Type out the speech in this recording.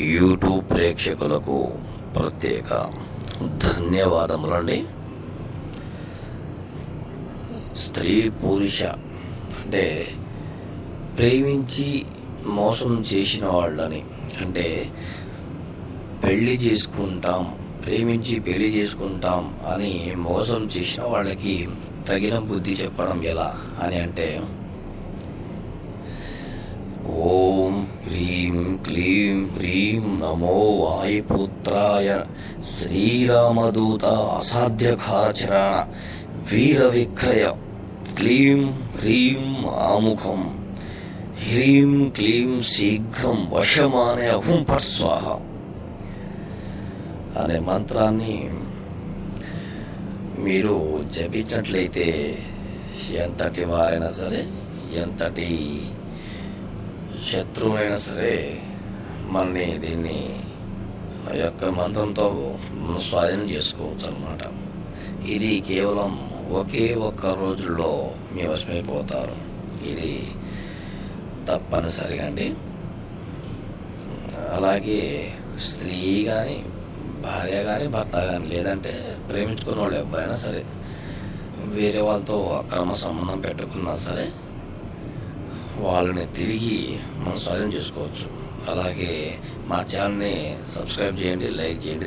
YouTube ప్రేక్షకులకు ప్రత్యేక ధన్యవాదములండి. స్త్రీ పురుష అంటే ప్రేమించి మోసం చేసిన వాళ్ళని అంటే పెళ్ళి చేసుకుంటాం ప్రేమించి పెళ్ళి చేసుకుంటాం అని మోసం చేసిన వాళ్ళకి తగిన బుద్ధి చెప్పడం ఎలా అని అంటే హ్రీం క్లీం హ్రీం నమో వాయుపుత్రాయ శ్రీరామదూత అసాధ్యకారచరణ వీర విక్రయ క్లీం హ్రీం ఆముఖం హ్రీం క్లీం శీఘ్రం వశమానే అహం పట్ స్వాహ అనే మంత్రాన్ని మీరు జపించినట్లయితే ఎంతటి వారైనా సరే ఎంతటి శత్రువులైనా సరే మనని దీన్ని ఆ యొక్క మంత్రంతో మనం స్వాధీనం చేసుకోవచ్చు అనమాట ఇది కేవలం ఒకే ఒక్క రోజుల్లో మీ వశమైపోతారు. ఇది తప్పనిసరిగా అండి. అలాగే స్త్రీ కానీ భార్య కానీ భర్త కానీ లేదంటే ప్రేమించుకున్న వాళ్ళు ఎవరైనా సరే వేరే వాళ్ళతో అక్రమ సంబంధం పెట్టుకున్నా సరే వాళ్ళని తిరిగి మనం స్వాధీనం చేసుకోవచ్చు. అలాగే మా ఛానల్ని సబ్స్క్రైబ్ చేయండి లైక్ చేయండి.